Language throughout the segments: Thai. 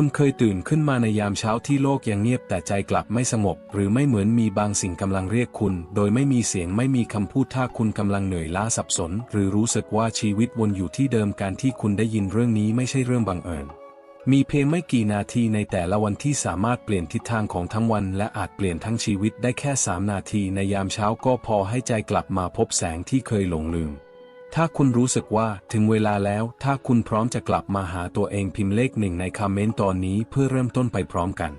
คุณเคยตื่นขึ้นมาในยามเช้าที่โลกยังเงียบแต่ใจกลับไม่สงบ หรือไม่เหมือนมีบางสิ่งกำลังเรียกคุณ โดยไม่มีเสียงไม่มีคำพูดถ้าคุณกำลังเหนื่อยล้าสับสน หรือรู้สึกว่าชีวิตวนอยู่ที่เดิมการที่คุณได้ยินเรื่องนี้ไม่ใช่เรื่องบังเอิญ มีเพียงไม่กี่นาทีในแต่ละวันที่สามารถเปลี่ยนทิศทางของทั้งวัน และอาจเปลี่ยนทั้งชีวิตได้แค่ 3 นาทีในยามเช้าก็พอให้ใจกลับมาพบแสงที่เคยหลงลืม ถ้าคุณรู้สึกว่าถึงเวลาแล้ว ถ้าคุณพร้อมจะกลับมาหาตัวเองพิมพ์เลขหนึ่งในคอมเมนต์ตอนนี้เพื่อเริ่มต้นไปพร้อมกัน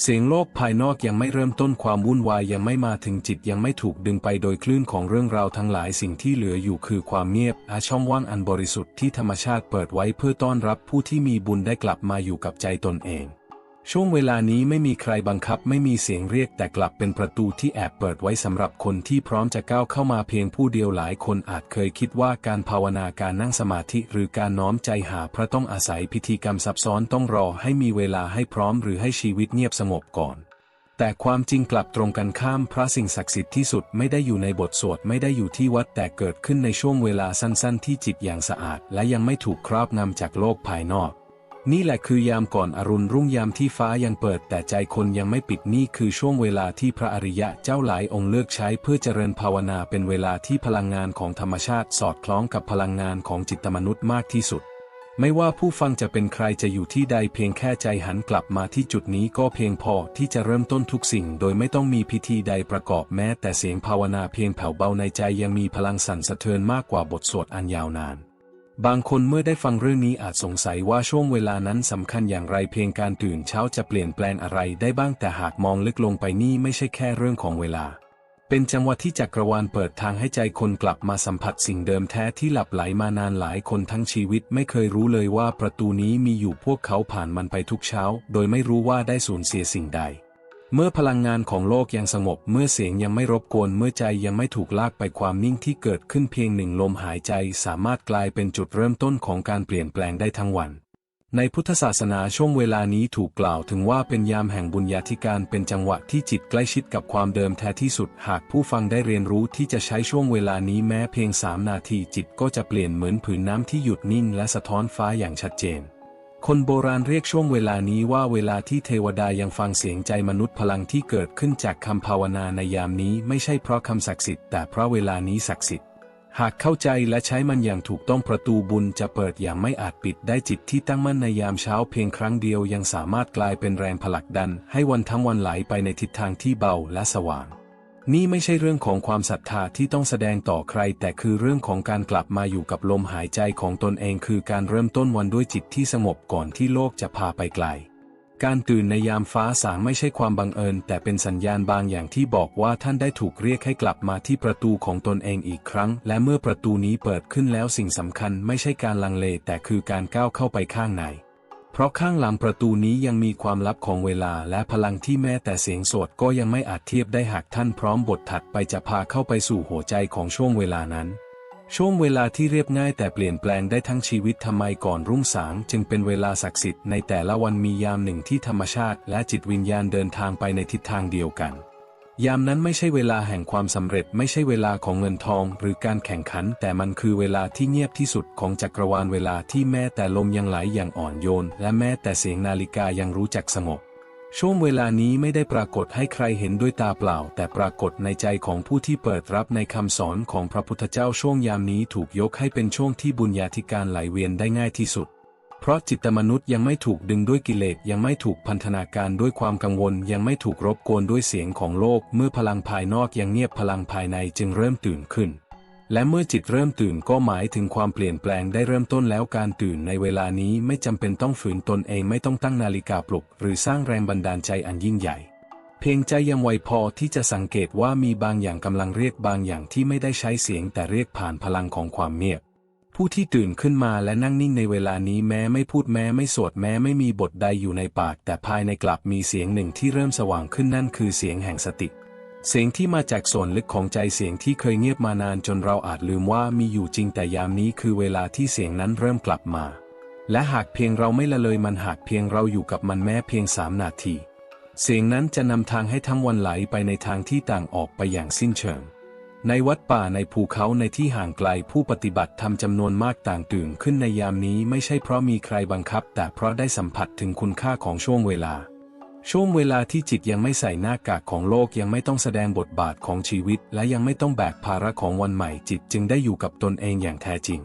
เสียงโลกภายนอกยังไม่เริ่มต้นความวุ่นวายยังไม่มาถึงจิตยังไม่ถูกดึงไปโดยคลื่นของเรื่องราวทั้งหลายสิ่งที่เหลืออยู่คือความเงียบอาช่องว่างอันบริสุทธิ์ที่ธรรมชาติเปิดไว้เพื่อต้อนรับผู้ที่มีบุญได้กลับมาอยู่กับใจตนเอง ช่วงเวลานี้ไม่มีใครบังคับไม่มีเสียงเรียกแต่กลับเป็นประตูที่แอบเปิดไว้สำหรับคนที่พร้อมจะก้าวเข้ามาเพียงผู้เดียวหลายคนอาจเคยคิดว่าการภาวนาการนั่งสมาธิหรือการน้อมใจหาพระต้องอาศัยพิธีกรรมซับซ้อนต้องรอให้มีเวลาให้พร้อมหรือให้ชีวิตเงียบสงบก่อน แต่ความจริงกลับตรงกันข้ามพระสิ่งศักดิ์สิทธิ์ที่สุดไม่ได้อยู่ในบทสวดไม่ได้อยู่ที่วัดแต่เกิดขึ้นในช่วงเวลาสั้น ๆ ที่จิตอย่างสะอาด และยังไม่ถูกครอบงำจากโลกภายนอก นี่แหละคือยามก่อนอรุณรุ่งยามที่ฟ้ายังเปิดแต่ใจคนยังไม่ปิดนี่คือช่วงเวลาที่พระอริยะเจ้าหลายองค์เลือกใช้เพื่อเจริญภาวนาเป็นเวลาที่พลังงานของธรรมชาติสอดคล้องกับพลังงานของจิตมนุษย์มากที่สุด ไม่ว่าผู้ฟังจะเป็นใครจะอยู่ที่ใดเพียงแค่ใจหันกลับมาที่จุดนี้ก็เพียงพอที่จะเริ่มต้นทุกสิ่ง โดยไม่ต้องมีพิธีใดประกอบแม้แต่เสียงภาวนาเพียงแผ่วเบาในใจยังมีพลังสั่นสะเทือนมากกว่าบทสวดอันยาวนาน บางคนเมื่อได้ฟังเรื่องนี้อาจสงสัยว่าช่วงเวลานั้นสำคัญอย่างไรเพียงการตื่นเช้าจะเปลี่ยนแปลงอะไรได้บ้างแต่หากมองลึกลงไปนี่ไม่ใช่แค่เรื่องของเวลา เป็นจังหวะที่จักรวาลเปิดทางให้ใจคนกลับมาสัมผัสสิ่งเดิมแท้ที่หลับไหลมานานหลายคนทั้งชีวิตไม่เคยรู้เลยว่าประตูนี้มีอยู่พวกเขาผ่านมันไปทุกเช้า โดยไม่รู้ว่าได้สูญเสียสิ่งใด เมื่อพลังงานของโลกยังสงบเมื่อเสียงยังไม่รบกวนเมื่อใจยังไม่ถูกลากไปความนิ่งที่เกิดขึ้นเพียงหนึ่งลมหายใจสามารถกลายเป็นจุดเริ่มต้นของการเปลี่ยนแปลงได้ทั้งวัน ในพุทธศาสนาช่วงเวลานี้ถูกกล่าวถึงว่าเป็นยามแห่งบุญญาธิการเป็นจังหวะที่จิตใกล้ชิดกับความเดิมแท้ที่สุด หากผู้ฟังได้เรียนรู้ที่จะใช้ช่วงเวลานี้แม้เพียงสามนาทีจิตก็จะเปลี่ยนเหมือนผืนน้ำที่หยุดนิ่งและสะท้อนฟ้าอย่างชัดเจน คนโบราณเรียกช่วงเวลานี้ว่าเวลาที่เทวดายังฟังเสียงใจมนุษย์พลังที่เกิดขึ้นจากคำภาวนาในยามนี้ไม่ใช่เพราะคำศักดิ์สิทธิ์แต่เพราะเวลานี้ศักดิ์สิทธิ์ หากเข้าใจและใช้มันอย่างถูกต้องประตูบุญจะเปิดอย่างไม่อาจปิดได้จิตที่ตั้งมั่นในยามเช้าเพียงครั้งเดียวยังสามารถกลายเป็นแรงผลักดัน ให้วันทั้งวันไหลไปในทิศทางที่เบาและสว่าง นี่ไม่ใช่เรื่องของความศรัทธาที่ต้องแสดงต่อใคร แต่คือเรื่องของการกลับมาอยู่กับลมหายใจของตนเองคือการเริ่มต้นวันด้วยจิตที่สงบก่อนที่โลกจะพาไปไกล การตื่นในยามฟ้าสางไม่ใช่ความบังเอิญ แต่เป็นสัญญาณบางอย่างที่บอกว่าท่านได้ถูกเรียกให้กลับมาที่ประตูของตนเองอีกครั้ง และเมื่อประตูนี้เปิดขึ้นแล้วสิ่งสำคัญไม่ใช่การลังเลแต่คือการก้าวเข้าไปข้างใน เพราะข้างหลังประตูนี้ยังมีความลับของเวลาและพลังที่แม้แต่เสียงสดก็ยังไม่อาจเทียบได้หากท่านพร้อมบทถัดไปจะพาเข้าไปสู่หัวใจของช่วงเวลานั้น ช่วงเวลาที่เรียบง่ายแต่เปลี่ยนแปลงได้ทั้งชีวิตทำไมก่อนรุ่งสางจึงเป็นเวลาศักดิ์สิทธิ์ในแต่ละวันมียามหนึ่งที่ธรรมชาติและจิตวิญญาณเดินทางไปในทิศทางเดียวกัน ยามนั้นไม่ใช่เวลาแห่งความสำเร็จไม่ใช่เวลาของเงินทองหรือการแข่งขัน แต่มันคือเวลาที่เงียบที่สุดของจักรวาลเวลาที่แม้แต่ลมยังไหลอย่างอ่อนโยน และแม้แต่เสียงนาฬิกายังรู้จักสงบ ช่วงเวลานี้ไม่ได้ปรากฏให้ใครเห็นด้วยตาเปล่า แต่ปรากฏในใจของผู้ที่เปิดรับในคำสอนของพระพุทธเจ้าช่วงยามนี้ถูกยกให้เป็นช่วงที่บุญญาธิการไหลเวียนได้ง่ายที่สุด เพราะจิตมนุษย์ยังไม่ถูกดึงด้วยกิเลสยังไม่ถูกพันธนาการด้วยความกังวล ยังไม่ถูกรบกวนด้วยเสียงของโลก เมื่อพลังภายนอกยังเงียบพลังภายในจึงเริ่มตื่นขึ้น และเมื่อจิตเริ่มตื่นก็หมายถึงความเปลี่ยนแปลงได้เริ่มต้นแล้วการตื่นในเวลานี้ไม่จำเป็นต้องฝืนตนเองไม่ต้องตั้งนาฬิกาปลุก หรือสร้างแรงบันดาลใจอันยิ่งใหญ่ เพียงใจยังไวพอที่จะสังเกตว่ามีบางอย่างกำลังเรียกบางอย่างที่ไม่ได้ใช้เสียงแต่เรียกผ่านพลังของความเงียบ ผู้ที่ตื่นขึ้นมาและนั่งนิ่งในเวลานี้แม้ไม่พูดแม้ไม่สวดแม้ไม่มีบทใดอยู่ในปาก แต่ภายในกลับมีเสียงหนึ่งที่เริ่มสว่างขึ้นนั่นคือเสียงแห่งสติ เสียงที่มาจากส่วนลึกของใจเสียงที่เคยเงียบมานานจนเราอาจลืมว่ามีอยู่จริงแต่ยามนี้คือเวลาที่เสียงนั้นเริ่มกลับมา และหากเพียงเราไม่ละเลยมันหากเพียงเราอยู่กับมันแม้เพียงสามนาที เสียงนั้นจะนำทางให้ทั้งวันไหลไปในทางที่ต่างออกไปอย่างสิ้นเชิง ในวัดป่าในภูเขาในที่ห่างไกลผู้ปฏิบัติธรรมจำนวนมากต่างตื่นขึ้นในยามนี้ไม่ใช่เพราะมีใครบังคับ แต่เพราะได้สัมผัสถึงคุณค่าของช่วงเวลา ช่วงเวลาที่จิตยังไม่ใส่หน้ากากของโลกยังไม่ต้องแสดงบทบาทของชีวิต และยังไม่ต้องแบกภาระของวันใหม่จิตจึงได้อยู่กับตนเองอย่างแท้จริง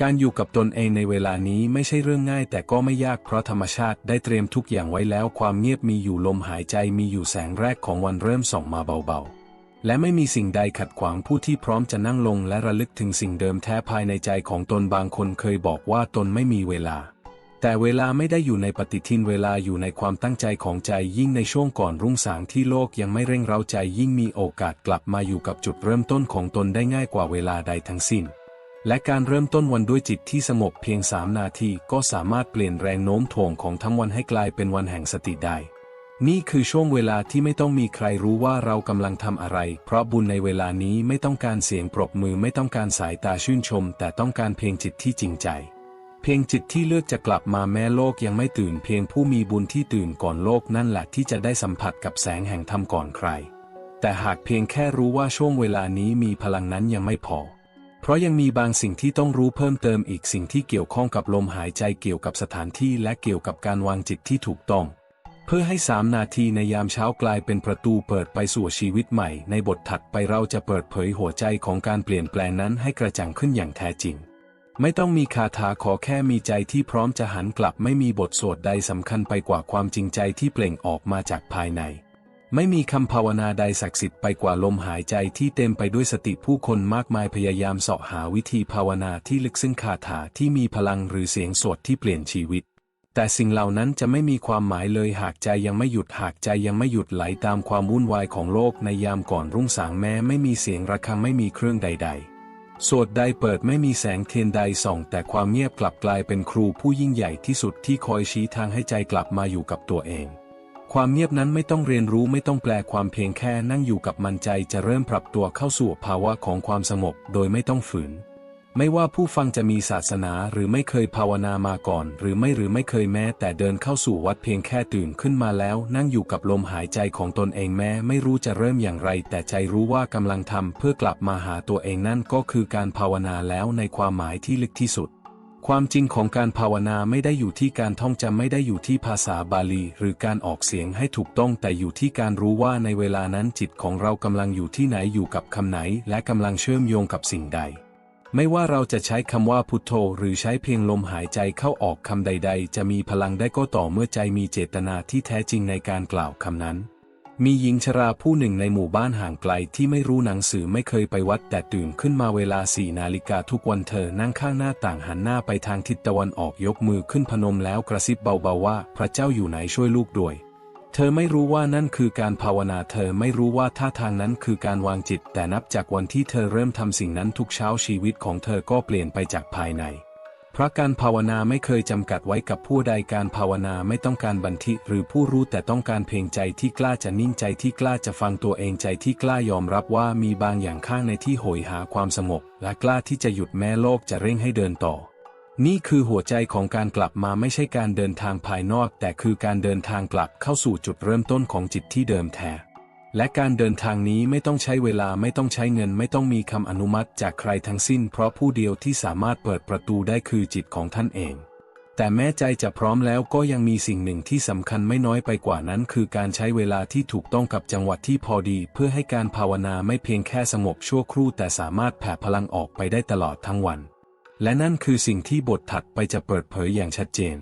การอยู่กับตนเองในเวลานี้ไม่ใช่เรื่องง่ายแต่ก็ไม่ยากเพราะธรรมชาติได้เตรียมทุกอย่างไว้แล้วความเงียบมีอยู่ลมหายใจมีอยู่แสงแรกของวันเริ่มส่องมาเบาๆ และไม่มีสิ่งใดขัดขวางผู้ที่พร้อมจะนั่งลงและระลึกถึงสิ่งเดิมแท้ภายในใจของตนบางคนเคยบอกว่าตนไม่มีเวลา แต่เวลาไม่ได้อยู่ในปฏิทินเวลาอยู่ในความตั้งใจของใจยิ่งในช่วงก่อนรุ่งสางที่โลกยังไม่เร่งเร้าใจยิ่งมีโอกาสกลับมาอยู่กับจุดเริ่มต้นของตนได้ง่ายกว่าเวลาใดทั้งสิ้น และการเริ่มต้นวันด้วยจิตที่สงบเพียงสามนาทีก็สามารถเปลี่ยนแรงโน้มถ่วงของทั้งวันให้กลายเป็นวันแห่งสติได้ นี่คือช่วงเวลาที่ไม่ต้องมีใครรู้ว่าเรากำลังทำอะไร เพราะบุญในเวลานี้ไม่ต้องการเสียงปรบมือไม่ต้องการสายตาชื่นชม แต่ต้องการเพียงจิตที่จริงใจ เพียงจิตที่เลือกจะกลับมาแม้โลกยังไม่ตื่นเพียงผู้มีบุญที่ตื่นก่อนโลกนั่นแหละที่จะได้สัมผัสกับแสงแห่งธรรมก่อนใคร แต่หากเพียงแค่รู้ว่าช่วงเวลานี้มีพลังนั้นยังไม่พอ เพราะยังมีบางสิ่งที่ต้องรู้เพิ่มเติมอีกสิ่งที่เกี่ยวข้องกับลมหายใจเกี่ยวกับสถานที่และเกี่ยวกับการวางจิตที่ถูกต้อง เพื่อให้สามนาทีในยามเช้ากลายเป็นประตูเปิดไปสู่ชีวิตใหม่ ในบทถัดไปเราจะเปิดเผยหัวใจของการเปลี่ยนแปลงนั้นให้กระจ่างขึ้นอย่างแท้จริง ไม่ต้องมีคาถาขอแค่มีใจที่พร้อมจะหันกลับไม่มีบทสวดใดสำคัญไปกว่าความจริงใจที่เปล่งออกมาจากภายใน ไม่มีคำภาวนาใดศักดิ์สิทธิ์ไปกว่าลมหายใจที่เต็มไปด้วยสติผู้คนมากมายพยายามเสาะหาวิธีภาวนาที่ลึกซึ้งคาถาที่มีพลังหรือเสียงสวดที่เปลี่ยนชีวิต แต่สิ่งเหล่านั้นจะไม่มีความหมายเลยหากใจยังไม่หยุดหากใจยังไม่หยุดไหลตามความวุ่นวายของโลกในยามก่อนรุ่งสางแม้ไม่มีเสียงระฆังไม่มีเครื่องใด ๆ สวดใดเปิดไม่มีแสงเทียนใดส่อง แต่ความเงียบกลับกลายเป็นครูผู้ยิ่งใหญ่ที่สุดที่คอยชี้ทางให้ใจกลับมาอยู่กับตัวเอง ความเงียบนั้นไม่ต้องเรียนรู้ไม่ต้องแปลความเพียงแค่นั่งอยู่กับมันใจจะเริ่มปรับตัวเข้าสู่ภาวะของความสงบโดยไม่ต้องฝืน ไม่ว่าผู้ฟังจะมีศาสนาหรือไม่เคยภาวนามาก่อน หรือไม่หรือไม่เคยแม้แต่เดินเข้าสู่วัดเพียงแค่ตื่นขึ้นมาแล้ว นั่งอยู่กับลมหายใจของตนเองแม้ ไม่รู้จะเริ่มอย่างไร แต่ใจรู้ว่ากำลังทำเพื่อกลับมาหาตัวเองนั่นก็คือการภาวนาแล้วในความหมายที่ลึกที่สุด ความจริงของการภาวนาไม่ได้อยู่ที่การท่องจำไม่ได้อยู่ที่ภาษาบาลี หรือการออกเสียงให้ถูกต้องแต่อยู่ที่การรู้ว่าในเวลานั้นจิตของเรากำลังอยู่ที่ไหนอยู่กับคำไหน และกำลังเชื่อมโยงกับสิ่งใด ไม่ว่าเราจะใช้คำว่าพุทโธหรือใช้เพียงลมหายใจเข้าออกคำใด ๆ จะมีพลังได้ก็ต่อเมื่อใจมีเจตนาที่แท้จริงในการกล่าวคำนั้น มีหญิงชราผู้หนึ่งในหมู่บ้านห่างไกลที่ไม่รู้หนังสือไม่เคยไปวัด แต่ตื่นขึ้นมาเวลาสี่นาฬิกาทุกวันเธอนั่งข้างหน้าต่างหันหน้าไปทางทิศตะวันออกยกมือขึ้นพนมแล้วกระซิบเบาๆว่า พระเจ้าอยู่ไหนช่วยลูกด้วย เธอไม่รู้ว่านั่นคือการภาวนาเธอไม่รู้ว่าท่าทางนั้นคือการวางจิต แต่นับจากวันที่เธอเริ่มทำสิ่งนั้นทุกเช้าชีวิตของเธอก็เปลี่ยนไปจากภายใน เพราะการภาวนาไม่เคยจำกัดไว้กับผู้ใดการภาวนาไม่ต้องการบันทิหรือผู้รู้แต่ต้องการเพียงใจที่กล้าจะนิ่งใจที่กล้าจะฟังตัวเองใจที่กล้ายอมรับว่ามีบางอย่างข้างในที่โหยหาความสงบและกล้าที่จะหยุดแม้โลกจะเร่งให้เดินต่อ นี่คือหัวใจของการกลับมาไม่ใช่การเดินทางภายนอก แต่คือการเดินทางกลับเข้าสู่จุดเริ่มต้นของจิตที่เดิมแท้และการเดินทางนี้ไม่ต้องใช้เวลาไม่ต้องใช้เงินไม่ต้องมีคำอนุมัติจากใครทั้งสิ้น เพราะผู้เดียวที่สามารถเปิดประตูได้คือจิตของท่านเอง แต่แม้ใจจะพร้อมแล้วก็ยังมีสิ่งหนึ่งที่สำคัญไม่น้อยไปกว่านั้น คือการใช้เวลาที่ถูกต้องกับจังหวะที่พอดี เพื่อให้การภาวนาไม่เพียงแค่สงบชั่วครู่ แต่สามารถแผ่พลังออกไปได้ตลอดทั้งวัน และนั่นคือสิ่งที่บทถัดไปจะเปิดเผยอย่างชัดเจน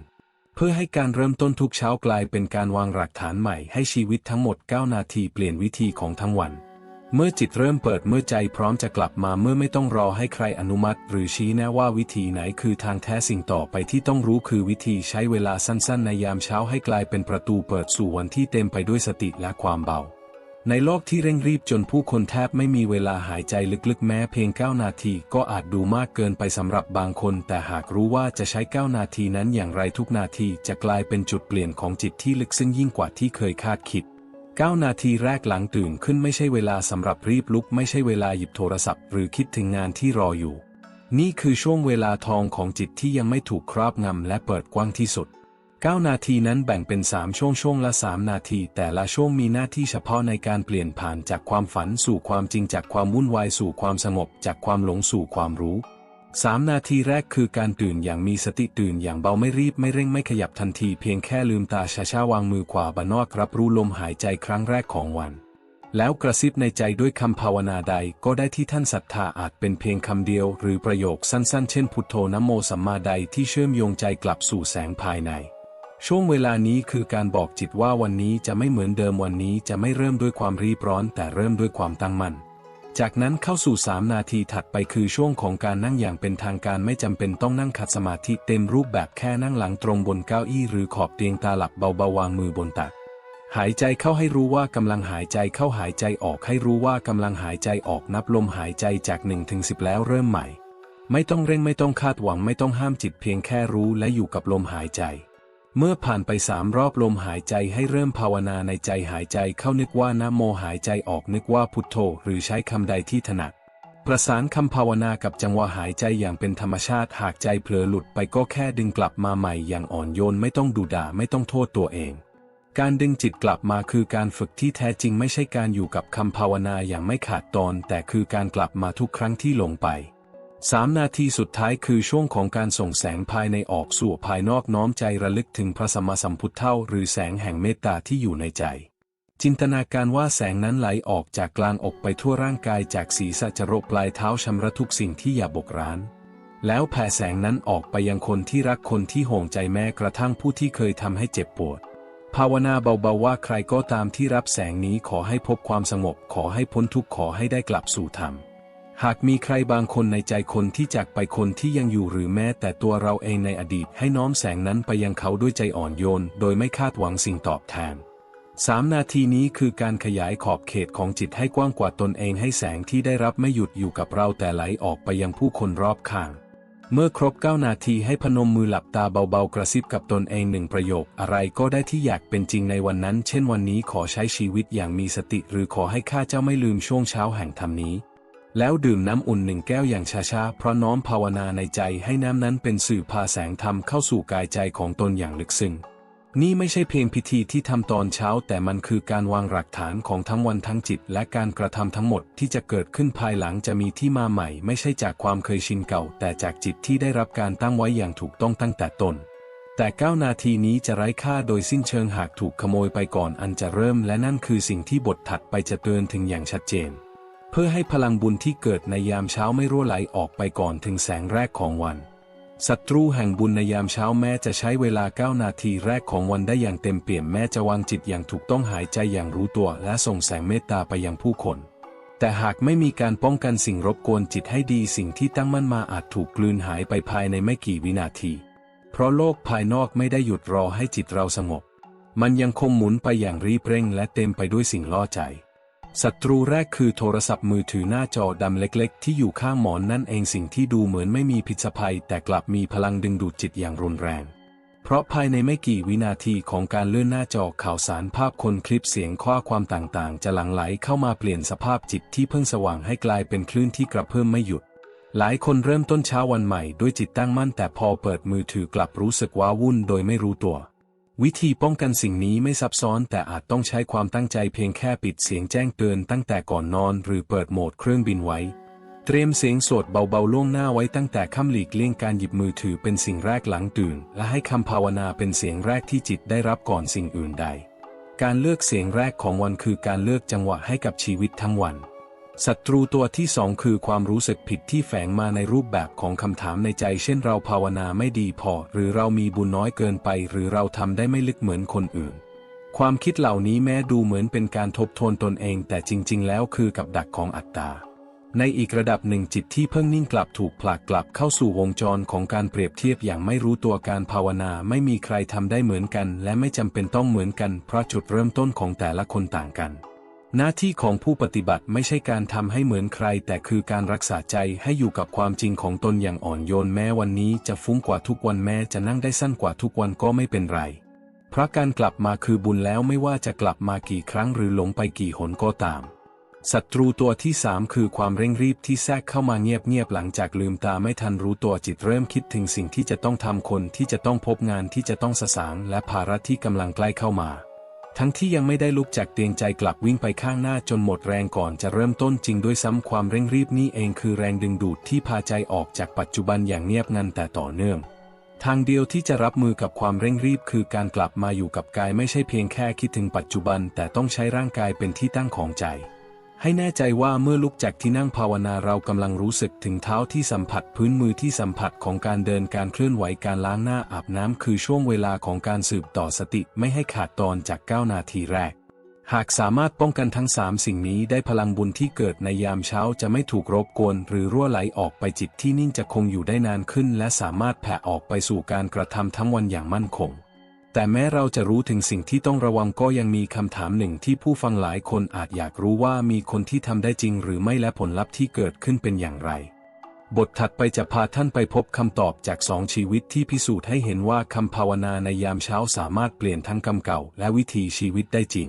เพื่อให้การเริ่มต้นทุกเช้ากลายเป็นการวางหลักฐานใหม่ให้ชีวิตทั้งหมด 9 นาทีเปลี่ยนวิธีของทั้งวัน เมื่อจิตเริ่มเปิดเมื่อใจพร้อมจะกลับมาเมื่อไม่ต้องรอให้ใครอนุมัติ หรือชี้แนะว่าวิธีไหนคือทางแท้สิ่งต่อไปที่ต้องรู้คือวิธีใช้เวลาสั้นๆ ในยามเช้าให้กลายเป็นประตูเปิดสู่วันที่เต็มไปด้วยสติและความเบา ในโลกที่เร่งรีบจนผู้คนแทบไม่มีเวลาหายใจลึกๆ แม้เพียง 9 นาทีก็อาจดูมากเกินไปสำหรับบางคน แต่หากรู้ว่าจะใช้ 9 นาทีนั้นอย่างไรทุกนาทีจะกลายเป็นจุดเปลี่ยนของจิตที่ลึกซึ้งยิ่งกว่าที่เคยคาดคิด 9 นาทีแรกหลังตื่นขึ้นไม่ใช่เวลาสำหรับรีบลุก ไม่ใช่เวลาหยิบโทรศัพท์ หรือคิดถึงงานที่รออยู่ นี่คือช่วงเวลาทองของจิตที่ยังไม่ถูกครอบงำและเปิดกว้างที่สุด 9 นาทีนั้นแบ่งเป็น 3 ช่วงช่วงละ 3 นาที แต่ละช่วงมีหน้าที่เฉพาะในการเปลี่ยนผ่านจากความฝันสู่ความจริงจากความวุ่นวายสู่ความสงบ จากความหลงสู่ความรู้ 3 นาทีแรกคือการตื่นอย่างมีสติตื่นอย่างเบาไม่รีบไม่เร่งไม่ขยับทันทีเพียงแค่ลืมตาช้าๆวางมือขวาบนอกรับรู้ลมหายใจครั้งแรกของวัน แล้วกระซิบในใจด้วยคำภาวนาใดก็ได้ที่ท่านศรัทธาอาจเป็นเพียงคำเดียว หรือประโยคสั้นๆ เช่นพุทโธนะโมสัมมาใดที่เชื่อมโยงใจกลับสู่แสงภายใน ช่วงเวลานี้คือการบอกจิตว่าวันนี้จะไม่เหมือนเดิมวันนี้จะไม่เริ่มด้วยความรีบร้อนแต่เริ่มด้วยความตั้งมั่น จากนั้นเข้าสู่ 3 นาทีถัดไปคือช่วงของการนั่งอย่างเป็นทางการไม่จำเป็นต้องนั่งขัดสมาธิเต็มรูปแบบแค่นั่งหลังตรงบนเก้าอี้หรือขอบเตียงตาหลับเบาๆวางมือบนตัก หายใจเข้าให้รู้ว่ากำลังหายใจเข้าหายใจออกให้รู้ว่ากำลังหายใจออกนับลมหายใจจาก1ถึง10 แล้วเริ่มใหม่ ไม่ต้องเร่งไม่ต้องคาดหวังไม่ต้องห้ามจิตเพียงแค่รู้และอยู่กับลมหายใจ เมื่อผ่านไปสามรอบลมหายใจให้เริ่มภาวนาในใจหายใจเข้านึกว่านะโมหายใจออกนึกว่าพุทโธ หรือใช้คำใดที่ถนัด ประสานคำภาวนากับจังหวะหายใจอย่างเป็นธรรมชาติหากใจเผลอหลุดไปก็แค่ดึงกลับมาใหม่อย่างอ่อนโยนไม่ต้องดูด่าไม่ต้องโทษตัวเอง การดึงจิตกลับมาคือการฝึกที่แท้จริงไม่ใช่การอยู่กับคำภาวนาอย่างไม่ขาดตอน แต่คือการกลับมาทุกครั้งที่หลงไป สามนาทีสุดท้ายคือช่วงของการส่งแสงภายในออกสู่ภายนอกน้อมใจระลึกถึงพระสัมมาสัมพุทธเท่าหรือแสงแห่งเมตตาที่อยู่ในใจ จินตนาการว่าแสงนั้นไหลออกจากกลางอกไปทั่วร่างกายจากศีรษะจรดปลายเท้าชำระทุกสิ่งที่อย่าบกร้าน แล้วแผ่แสงนั้นออกไปยังคนที่รักคนที่ห่วงใจแม้กระทั่งผู้ที่เคยทำให้เจ็บปวด ภาวนาเบาๆว่าใครก็ตามที่รับแสงนี้ขอให้พบความสงบขอให้พ้นทุกข์ขอให้ได้กลับสู่ธรรม หากมีใครบางคนในใจคนที่จากไปคนที่ยังอยู่หรือแม้แต่ตัวเราเองในอดีตให้น้อมแสงนั้นไปยังเขาด้วยใจอ่อนโยน โดยไม่คาดหวังสิ่งตอบแทนสามนาทีนี้คือการขยายขอบเขตของจิตให้กว้างกว่าตนเองให้แสงที่ได้รับไม่หยุดอยู่กับเราแต่ไหลออกไปยังผู้คนรอบข้าง เมื่อครบ 9 นาทีให้พนมมือหลับตาเบาๆ กระซิบกับตนเองหนึ่งประโยค อะไรก็ได้ที่อยากเป็นจริงในวันนั้น เช่นวันนี้ขอใช้ชีวิตอย่างมีสติ หรือขอให้ข้าเจ้าไม่ลืมช่วงเช้าแห่งธรรมนี้ แล้วดื่มน้ำอุ่นหนึ่งแก้วอย่างช้าๆ เพราะน้อมภาวนาในใจให้น้ำนั้นเป็นสื่อพาแสงธรรมเข้าสู่กายใจของตนอย่างลึกซึ้ง นี่ไม่ใช่เพียงพิธีที่ทำตอนเช้า แต่มันคือการวางหลักฐานของทั้งวันทั้งจิต และการกระทำทั้งหมดที่จะเกิดขึ้นภายหลังจะมีที่มาใหม่ ไม่ใช่จากความเคยชินเก่า แต่จากจิตที่ได้รับการตั้งไว้อย่างถูกต้องตั้งแต่ต้นแต่ 9 นาทีนี้จะไร้ค่าโดยสิ้นเชิงหากถูกขโมยไปก่อนอันจะเริ่มและนั่นคือสิ่งที่บทถัดไปจะเตือนถึงอย่างชัดเจน เพื่อให้พลังบุญที่เกิดในยามเช้าไม่รั่วไหลออกไปก่อนถึงแสงแรกของวันศัตรูแห่งบุญในยามเช้าแม้จะใช้เวลา 9 นาทีแรกของวันได้อย่างเต็มเปี่ยมแม้จะวางจิตอย่างถูกต้องหายใจอย่างรู้ตัวและส่งแสงเมตตาไปยังผู้คน แต่หากไม่มีการป้องกันสิ่งรบกวนจิตให้ดีสิ่งที่ตั้งมั่นมาอาจถูกกลืนหายไปภายในไม่กี่วินาที เพราะโลกภายนอกไม่ได้หยุดรอให้จิตเราสงบ มันยังคงหมุนไปอย่างรีบเร่งและเต็มไปด้วยสิ่งล่อใจ ศัตรูแรกคือโทรศัพท์มือถือหน้าจอดำเล็กๆ ที่อยู่ข้างหมอนนั่นเองสิ่งที่ดูเหมือนไม่มีพิษภัย แต่กลับมีพลังดึงดูดจิตอย่างรุนแรง เพราะภายในไม่กี่วินาทีของการเลื่อนหน้าจอข่าวสารภาพคนคลิปเสียงข้อความต่างๆ จะหลั่งไหลเข้ามาเปลี่ยนสภาพจิตที่เพิ่งสว่างให้กลายเป็นคลื่นที่กระเพิ่มไม่หยุด หลายคนเริ่มต้นเช้าวันใหม่ด้วยจิตตั้งมั่นแต่พอเปิดมือถือกลับรู้สึกว้าวุ่นโดยไม่รู้ตัว วิธีป้องกันสิ่งนี้ไม่ซับซ้อนแต่อาจต้องใช้ความตั้งใจเพียงแค่ปิดเสียงแจ้งเตือนตั้งแต่ก่อนนอนหรือเปิดโหมดเครื่องบินไว้ เตรียมเสียงสดเบาๆล่วงหน้าไว้ตั้งแต่ค่ำหลีกเลี่ยงการหยิบมือถือเป็นสิ่งแรกหลังตื่น และให้คำภาวนาเป็นเสียงแรกที่จิตได้รับก่อนสิ่งอื่นใด การเลือกเสียงแรกของวันคือการเลือกจังหวะให้กับชีวิตทั้งวัน ศัตรูตัวที่สองคือความรู้สึกผิดที่แฝงมาในรูปแบบของคำถามในใจ เช่นเราภาวนาไม่ดีพอ หรือเรามีบุญน้อยเกินไป หรือเราทำได้ไม่ลึกเหมือนคนอื่น ความคิดเหล่านี้แม้ดูเหมือนเป็นการทบทวนตนเอง แต่จริง ๆ แล้วคือกับดักของอัตตา ในอีกระดับหนึ่งจิตที่เพิ่งนิ่งกลับถูกผลักกลับเข้าสู่วงจรของการเปรียบเทียบอย่างไม่รู้ตัวการภาวนาไม่มีใครทำได้เหมือนกัน และไม่จำเป็นต้องเหมือนกันเพราะจุดเริ่มต้นของแต่ละคนต่างกัน หน้าที่ของผู้ปฏิบัติไม่ใช่การทำให้เหมือนใคร แต่คือการรักษาใจให้อยู่กับความจริงของตนอย่างอ่อนโยนแม้วันนี้จะฟุ้งกว่าทุกวันแม้จะนั่งได้สั้นกว่าทุกวันก็ไม่เป็นไร เพราะการกลับมาคือบุญแล้วไม่ว่าจะกลับมากี่ครั้งหรือหลงไปกี่หนก็ตามศัตรูตัวที่สามคือความเร่งรีบที่แทรกเข้ามาเงียบๆหลังจากลืมตาไม่ทันรู้ตัวจิตเริ่มคิดถึงสิ่งที่จะต้องทำคนที่จะต้องพบงานที่จะต้องสสางและภาระที่กำลังใกล้เข้ามา ทั้งที่ยังไม่ได้ลุกจากเตียงใจกลับวิ่งไปข้างหน้าจนหมดแรงก่อนจะเริ่มต้นจริงด้วยซ้ำความเร่งรีบนี่เองคือแรงดึงดูดที่พาใจออกจากปัจจุบันอย่างเงียบงันแต่ต่อเนื่อง ทางเดียวที่จะรับมือกับความเร่งรีบคือการกลับมาอยู่กับกายไม่ใช่เพียงแค่คิดถึงปัจจุบันแต่ต้องใช้ร่างกายเป็นที่ตั้งของใจ ให้แน่ใจว่าเมื่อลุกจากที่นั่งภาวนาเรากำลังรู้สึกถึงเท้าที่สัมผัสพื้นมือที่สัมผัสของการเดินการเคลื่อนไหวการล้างหน้าอาบน้ำคือช่วงเวลาของการสืบต่อสติไม่ให้ขาดตอนจาก 9 นาทีแรก หากสามารถป้องกันทั้ง 3 สิ่งนี้ได้พลังบุญที่เกิดในยามเช้าจะไม่ถูกรบกวน หรือรั่วไหลออกไปจิตที่นิ่งจะคงอยู่ได้นานขึ้น และสามารถแผ่ออกไปสู่การกระทำทั้งวันอย่างมั่นคง แต่แม้เราจะรู้ถึงสิ่งที่ต้องระวังก็ยังมีคำถามหนึ่งที่ผู้ฟังหลายคนอาจอยากรู้ว่ามีคนที่ทำได้จริงหรือไม่และผลลัพธ์ที่เกิดขึ้นเป็นอย่างไร บทถัดไปจะพาท่านไปพบคำตอบจากสองชีวิตที่พิสูจน์ให้เห็นว่าคำภาวนาในยามเช้าสามารถเปลี่ยนทั้งกรรมเก่าและวิถีชีวิตได้จริง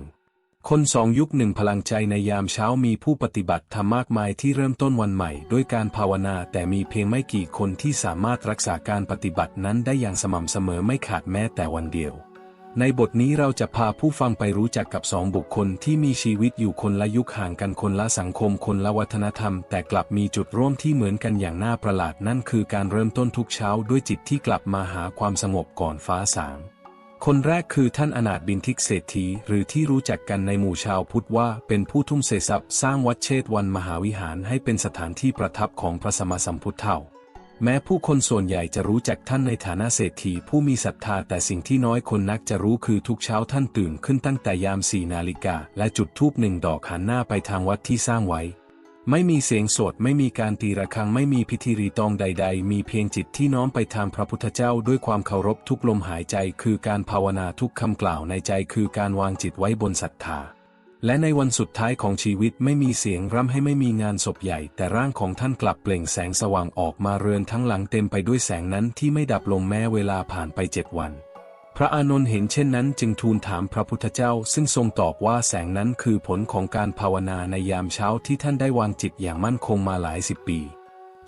คนสองยุคหนึ่งพลังใจในยามเช้ามีผู้ปฏิบัติธรรมมากมายที่เริ่มต้นวันใหม่ด้วยการภาวนาแต่มีเพียงไม่กี่คนที่สามารถรักษาการปฏิบัตินั้นได้อย่างสม่ำเสมอไม่ขาดแม้แต่วันเดียว ในบทนี้เราจะพาผู้ฟังไปรู้จักกับสองบุคคลที่มีชีวิตอยู่คนละยุคห่างกันคนละสังคมคนละวัฒนธรรม แต่กลับมีจุดร่วมที่เหมือนกันอย่างน่าประหลาดนั่นคือการเริ่มต้นทุกเช้าด้วยจิตที่กลับมาหาความสงบก่อนฟ้าสาง คนแรกคือท่านอนาถบินทิกเศรษฐีหรือที่รู้จักกันในหมู่ชาวพุทธว่าเป็นผู้ทุ่มเสทรัพย์สร้างวัดเชตวันมหาวิหารให้เป็นสถานที่ประทับของพระสมมาสัมพุทธเท่าแม้ผู้คนส่วนใหญ่จะรู้จักท่านในฐานะเศรษฐีผู้มีศรัทธาแต่สิ่งที่น้อยคนนักจะรู้คือทุกเช้าท่านตื่นขึ้นตั้งแต่ยามสี่นาฬิกาและจุดธูปหนึ่งดอกหันหน้าไปทางวัดที่สร้างไว้ ไม่มีเสียงสวดไม่มีการตีระฆังไม่มีพิธีรีตองใด ๆ มีเพียงจิตที่น้อมไปทางพระพุทธเจ้าด้วยความเคารพทุกลมหายใจ คือการภาวนาทุกคำกล่าวในใจคือการวางจิตไว้บนศรัทธา และในวันสุดท้ายของชีวิตไม่มีเสียงร่ำให้ไม่มีงานศพใหญ่ แต่ร่างของท่านกลับเปล่งแสงสว่างออกมาเรือนทั้งหลังเต็มไปด้วยแสงนั้นที่ไม่ดับลงแม้เวลาผ่านไปเจ็ดวัน พระอานนท์เห็นเช่นนั้นจึงทูลถามพระพุทธเจ้า ซึ่งทรงตอบว่าแสงนั้นคือผลของการภาวนาในยามเช้าที่ท่านได้วางจิตอย่างมั่นคงมาหลายสิบปี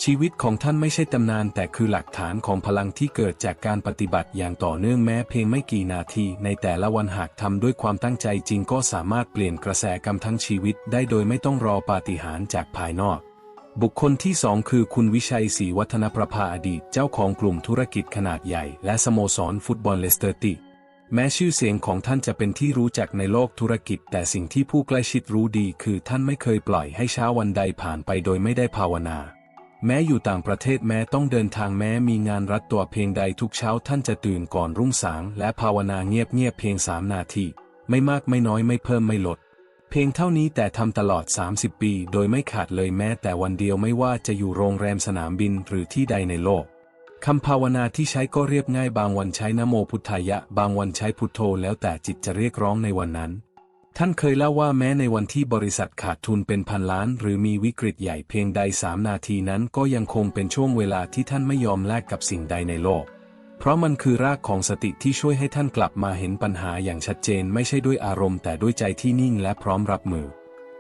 ชีวิตของท่านไม่ใช่ตำนานแต่คือหลักฐานของพลังที่เกิดจากการปฏิบัติอย่างต่อเนื่องแม้เพียงไม่กี่นาที ในแต่ละวันหากทำด้วยความตั้งใจจริงก็สามารถเปลี่ยนกระแสกรรมทั้งชีวิตได้โดยไม่ต้องรอปาฏิหาริย์จากภายนอก บุคคลที่สองคือคุณวิชัยศรีวัฒนประภาอดีตเจ้าของกลุ่มธุรกิจขนาดใหญ่ และสโมสรฟุตบอลเลสเตอร์ติ แม้ชื่อเสียงของท่านจะเป็นที่รู้จักในโลกธุรกิจ แต่สิ่งที่ผู้ใกล้ชิดรู้ดี คือท่านไม่เคยปล่อยให้เช้าวันใดผ่านไปโดยไม่ได้ภาวนา แม้อยู่ต่างประเทศแม้ต้องเดินทางแม้มีงานรัดตัวเพียงใดทุกเช้าท่านจะตื่นก่อนรุ่งสาง และภาวนาเงียบๆเพียงสามนาที ไม่มากไม่น้อยไม่เพิ่มไม่ลด เพียงเท่านี้แต่ทำตลอด 30 ปี โดยไม่ขาดเลยแม้แต่วันเดียวไม่ว่าจะอยู่โรงแรมสนามบินหรือที่ใดในโลกคำภาวนาที่ใช้ก็เรียบง่ายบางวันใช้นโมพุทธายะ บางวันใช้พุทโธแล้วแต่จิตจะเรียกร้องในวันนั้น ท่านเคยเล่าว่าแม้ในวันที่บริษัทขาดทุนเป็นพันล้าน หรือมีวิกฤตใหญ่เพียงใดสามนาทีนั้นก็ยังคงเป็นช่วงเวลาที่ท่านไม่ยอมแลกกับสิ่งใดในโลก ราะมันคือรากของสติที่ช่วยให้ท่านกลับมาเห็นปัญหาอย่างชัดเจนไม่ใช่ด้วยอารมณ์แต่ด้วยใจที่นิ่งและพร้อมรับมือ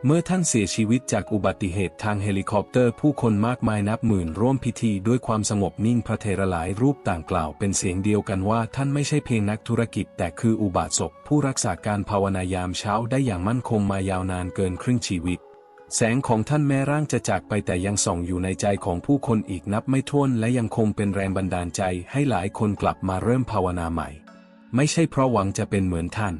เมื่อท่านเสียชีวิตจากอุบัติเหตุทางเฮลิคอปเตอร์ ผู้คนมากมายนับหมื่นร่วมพิธีด้วยความสงบนิ่งพระเทระหลายรูปต่างกล่าวเป็นเสียงเดียวกันว่าท่านไม่ใช่เพียงนักธุรกิจ แต่คืออุบาสกผู้รักษาการภาวนายามเช้าได้อย่างมั่นคงมายาวนานเกินครึ่งชีวิต แสงของท่านแม้ร่างจะจากไปแต่ยังส่องอยู่ในใจของผู้คนอีกนับไม่ถ้วนและยังคงเป็นแรงบันดาลใจให้หลายคนกลับมาเริ่มภาวนาใหม่ ไม่ใช่เพราะหวังจะเป็นเหมือนท่าน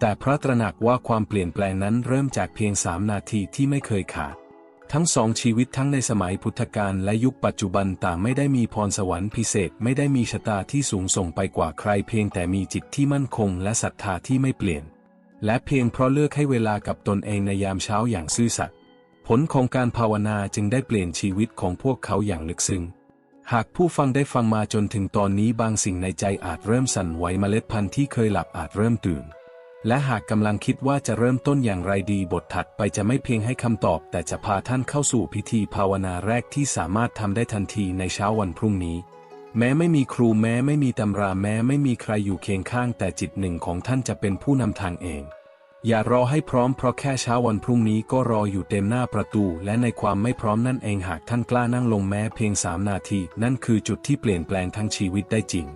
แต่เพราะตระหนักว่าความเปลี่ยนแปลงนั้นเริ่มจากเพียงสามนาทีที่ไม่เคยขาด ทั้งสองชีวิตทั้งในสมัยพุทธกาลและยุคปัจจุบันต่างไม่ได้มีพรสวรรค์พิเศษไม่ได้มีชะตาที่สูงส่งไปกว่าใครเพียงแต่มีจิตที่มั่นคงและศรัทธาที่ไม่เปลี่ยน และเพียงเพราะเลือกให้เวลากับตนเองในยามเช้าอย่างซื่อสัตย์ ผลของการภาวนาจึงได้เปลี่ยนชีวิตของพวกเขาอย่างลึกซึ้ง หากผู้ฟังได้ฟังมาจนถึงตอนนี้บางสิ่งในใจอาจเริ่มสั่นไหวเมล็ดพันธุ์ที่เคยหลับอาจเริ่มตื่น และหากกำลังคิดว่าจะเริ่มต้นอย่างไรดีบทถัดไปจะไม่เพียงให้คำตอบ แต่จะพาท่านเข้าสู่พิธีภาวนาแรกที่สามารถทำได้ทันทีในเช้าวันพรุ่งนี้ แม้ไม่มีครูแม้ไม่มีตำราแม้ไม่มีใครอยู่เคียงข้างแต่จิตหนึ่งของท่านจะเป็นผู้นำทางเอง อย่ารอให้พร้อมเพราะแค่เช้าวันพรุ่งนี้ก็รออยู่เต็มหน้าประตู และในความไม่พร้อมนั่นเองหากท่านกล้านั่งลงแม้เพียงสามนาที นั่นคือจุดที่เปลี่ยนแปลงทั้งชีวิตได้จริง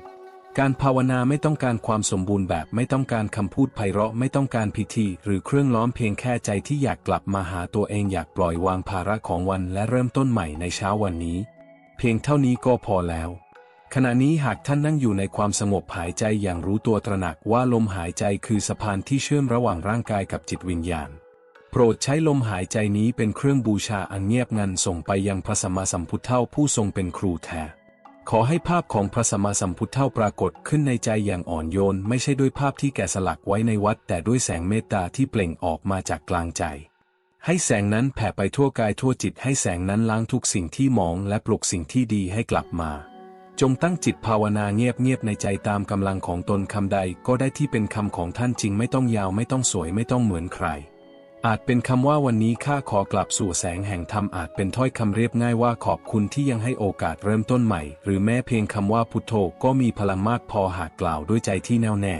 การภาวนาไม่ต้องการความสมบูรณ์แบบไม่ต้องการคำพูดไพเราะไม่ต้องการพิธี หรือเครื่องล้อมเพียงแค่ใจที่อยากกลับมาหาตัวเองอยากปล่อยวางภาระของวันและเริ่มต้นใหม่ในเช้าวันนี้ เพียงเท่านี้ก็พอแล้ว ขณะนี้หากท่านนั่งอยู่ในความสงบหายใจอย่างรู้ตัวตระหนักว่าลมหายใจคือสะพานที่เชื่อมระหว่างร่างกายกับจิตวิญญาณ โปรดใช้ลมหายใจนี้เป็นเครื่องบูชาอันเงียบงันส่งไปยังพระสัมมาสัมพุทธเจ้าผู้ทรงเป็นครูแท้ขอให้ภาพของพระสัมมาสัมพุทธเจ้าปรากฏขึ้นในใจอย่างอ่อนโยน ไม่ใช่ด้วยภาพที่แกะสลักไว้ในวัด แต่ด้วยแสงเมตตาที่เปล่งออกมาจากกลางใจ ให้แสงนั้นแผ่ไปทั่วกายทั่วจิตให้แสงนั้นล้างทุกสิ่งที่มองและปลุกสิ่งที่ดีให้กลับมา จงตั้งจิตภาวนาเงียบๆในใจตามกำลังของตนคำใดก็ได้ที่เป็นคำของท่านจริงไม่ต้องยาวไม่ต้องสวยไม่ต้องเหมือนใคร อาจเป็นคำว่าวันนี้ข้าขอกลับสู่แสงแห่งธรรมอาจเป็นถ้อยคำเรียบง่ายว่าขอบคุณที่ยังให้โอกาสเริ่มต้นใหม่ หรือแม้เพียงคำว่าพุทโธก็มีพลังมากพอหากกล่าวด้วยใจที่แน่วแน่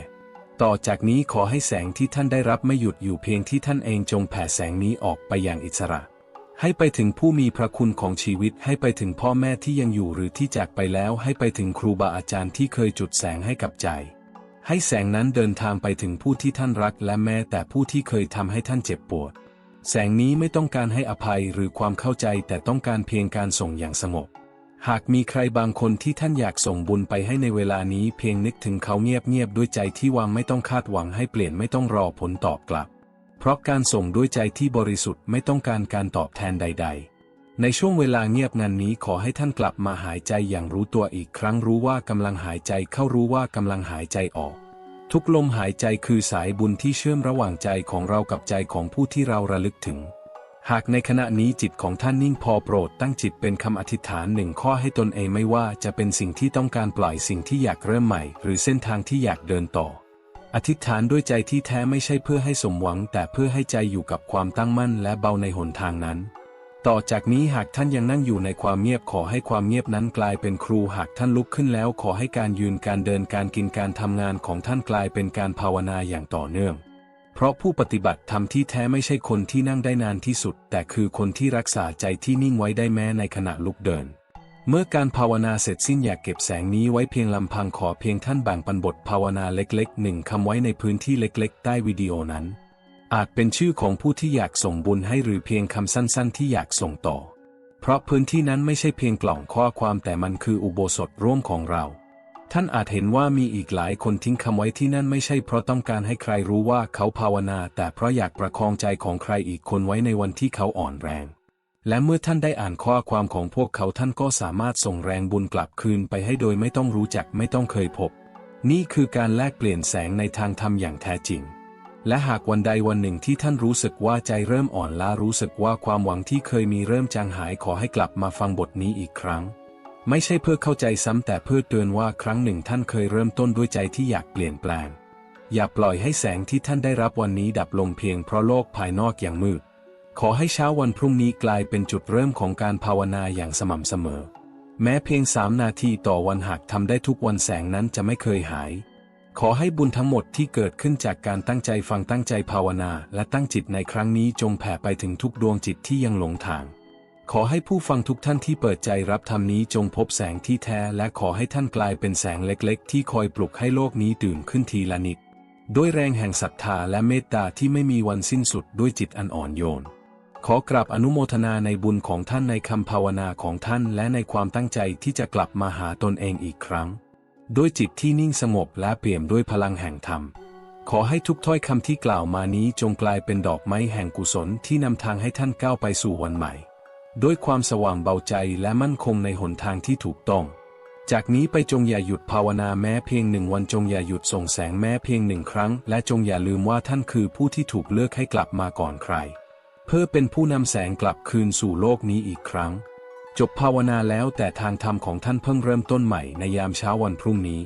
ต่อจากนี้ขอให้แสงที่ท่านได้รับไม่หยุดอยู่เพียงที่ท่านเองจงแผ่แสงนี้ออกไปอย่างอิสระ ให้ไปถึงผู้มีพระคุณของชีวิตให้ไปถึงพ่อแม่ที่ยังอยู่หรือที่จากไปแล้วให้ไปถึงครูบาอาจารย์ที่เคยจุดแสงให้กับใจ ให้แสงนั้นเดินทางไปถึงผู้ที่ท่านรักและแม้แต่ผู้ที่เคยทำให้ท่านเจ็บปวด แสงนี้ไม่ต้องการให้อภัยหรือความเข้าใจแต่ต้องการเพียงการส่งอย่างสงบหากมีใครบางคนที่ท่านอยากส่งบุญไปให้ในเวลานี้เพียงนึกถึงเขาเงียบๆด้วยใจที่วางไม่ต้องคาดหวังให้เปลี่ยนไม่ต้องรอผลตอบกลับ เพราะการส่งด้วยใจที่บริสุทธิ์ไม่ต้องการการตอบแทนใด ๆ ในช่วงเวลาเงียบงันนี้ขอให้ท่านกลับมาหายใจอย่างรู้ตัวอีกครั้งรู้ว่ากำลังหายใจเข้ารู้ว่ากำลังหายใจออก ทุกลมหายใจคือสายบุญที่เชื่อมระหว่างใจของเรากับใจของผู้ที่เราระลึกถึงหากในขณะนี้จิตของท่านนิ่งพอโปรดตั้งจิตเป็นคำอธิษฐานหนึ่งข้อให้ตนเองไม่ว่าจะเป็นสิ่งที่ต้องการปล่อยสิ่งที่อยากเริ่มใหม่ หรือเส้นทางที่อยากเดินต่อ อธิษฐานด้วยใจที่แท้ไม่ใช่เพื่อให้สมหวัง แต่เพื่อให้ใจอยู่กับความตั้งมั่นและเบาในหนทางนั้น ต่อจากนี้หากท่านยังนั่งอยู่ในความเงียบขอให้ความเงียบนั้นกลายเป็นครูหากท่านลุกขึ้นแล้วขอให้การยืนการเดินการกินการทำงานของท่านกลายเป็นการภาวนาอย่างต่อเนื่อง เพราะผู้ปฏิบัติธรรมที่แท้ไม่ใช่คนที่นั่งได้นานที่สุด แต่คือคนที่รักษาใจที่นิ่งไว้ได้แม้ในขณะลุกเดิน เมื่อการภาวนาเสร็จสิ้นอยากเก็บแสงนี้ไว้เพียงลำพังขอเพียงท่านแบ่งปันบทภาวนาเล็กๆหนึ่งคำไว้ในพื้นที่เล็กๆ ใต้วิดีโอนั้น อาจเป็นชื่อของผู้ที่อยากส่งบุญให้หรือเพียงคำสั้นๆ ที่อยากส่งต่อ เพราะพื้นที่นั้นไม่ใช่เพียงกล่องข้อความแต่มันคืออุโบสถร่วมของเรา ท่านอาจเห็นว่ามีอีกหลายคนทิ้งคำไว้ที่นั่นไม่ใช่เพราะต้องการให้ใครรู้ว่าเขาภาวนา แต่เพราะอยากประคองใจของใครอีกคนไว้ในวันที่เขาอ่อนแรง และเมื่อท่านได้อ่านข้อความของพวกเขาท่านก็สามารถส่งแรงบุญกลับคืนไปให้โดยไม่ต้องรู้จักไม่ต้องเคยพบ นี่คือการแลกเปลี่ยนแสงในทางธรรมอย่างแท้จริง และหากวันใดวันหนึ่งที่ท่านรู้สึกว่าใจเริ่มอ่อนล้ารู้สึกว่าความหวังที่เคยมีเริ่มจางหายขอให้กลับมาฟังบทนี้อีกครั้ง ไม่ใช่เพื่อเข้าใจซ้ำแต่เพื่อเตือนว่าครั้งหนึ่งท่านเคยเริ่มต้นด้วยใจที่อยากเปลี่ยนแปลง อย่าปล่อยให้แสงที่ท่านได้รับวันนี้ดับลงเพียงเพราะโลกภายนอกอย่างมืด ขอให้เช้าวันพรุ่งนี้กลายเป็นจุดเริ่มของการภาวนาอย่างสม่ำเสมอ แม้เพียงสามนาทีต่อวันหากทำได้ทุกวันแสงนั้นจะไม่เคยหาย ขอให้บุญทั้งหมดที่เกิดขึ้นจากการตั้งใจฟังตั้งใจภาวนา และตั้งจิตในครั้งนี้จงแผ่ไปถึงทุกดวงจิตที่ยังหลงทาง ขอให้ผู้ฟังทุกท่านที่เปิดใจรับธรรมนี้จงพบแสงที่แท้ และขอให้ท่านกลายเป็นแสงเล็กๆ ที่คอยปลุกให้โลกนี้ตื่นขึ้นทีละนิด ด้วยแรงแห่งศรัทธาและเมตตาที่ไม่มีวันสิ้นสุดด้วยจิตอันอ่อนโยน ขอกราบอนุโมทนาในบุญของท่านในคำภาวนาของท่านและในความตั้งใจที่จะกลับมาหาตนเองอีกครั้ง ด้วยจิตที่นิ่งสงบและเปี่ยมด้วยพลังแห่งธรรม ขอให้ทุกถ้อยคำที่กล่าวมานี้จงกลายเป็นดอกไม้แห่งกุศลที่นำทางให้ท่านก้าวไปสู่วันใหม่ ด้วยความสว่างเบาใจและมั่นคงในหนทางที่ถูกต้อง จากนี้ไปจงอย่าหยุดภาวนาแม้เพียงหนึ่งวันจงอย่าหยุดส่งแสงแม้เพียงหนึ่งครั้ง และจงอย่าลืมว่าท่านคือผู้ที่ถูกเลือกให้กลับมาก่อนใคร เพื่อเป็นผู้นำแสงกลับคืนสู่โลกนี้อีกครั้ง จบภาวนาแล้วแต่ทางธรรมของท่านเพิ่งเริ่มต้นใหม่ในยามเช้าวันพรุ่งนี้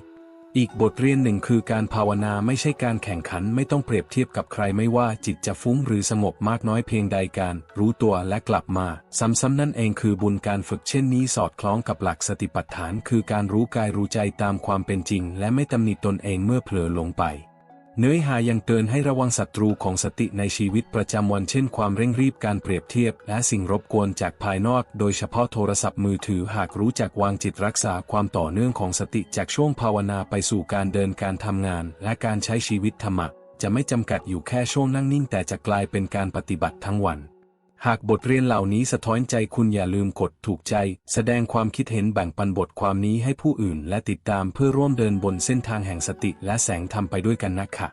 อีกบทเรียนหนึ่งคือการภาวนาไม่ใช่การแข่งขันไม่ต้องเปรียบเทียบกับใครไม่ว่าจิตจะฟุ้งหรือสงบมากน้อยเพียงใดการ รู้ตัวและกลับมา ซ้ำๆนั่นเองคือบุญการฝึกเช่นนี้สอดคล้องกับหลักสติปัฏฐาน คือการรู้กายรู้ใจตามความเป็นจริง และไม่ตำหนิตนเองเมื่อเผลอหลงไป เนื้อหายังเตือนให้ระวังศัตรูของสติในชีวิตประจำวันเช่นความเร่งรีบการเปรียบเทียบ และสิ่งรบกวนจากภายนอก โดยเฉพาะโทรศัพท์มือถือหากรู้จักวางจิตรักษาความต่อเนื่องของสติจากช่วงภาวนาไปสู่การเดินการทำงาน และการใช้ชีวิตธรรมะ จะไม่จำกัดอยู่แค่ช่วงนั่งนิ่งแต่จะกลายเป็นการปฏิบัติทั้งวัน หากบทเรียนเหล่านี้สะท้อนใจคุณอย่าลืมกดถูกใจ แสดงความคิดเห็นแบ่งปันบทความนี้ให้ผู้อื่น และติดตามเพื่อร่วมเดินบนเส้นทางแห่งสติและแสงธรรมไปด้วยกันนะคะ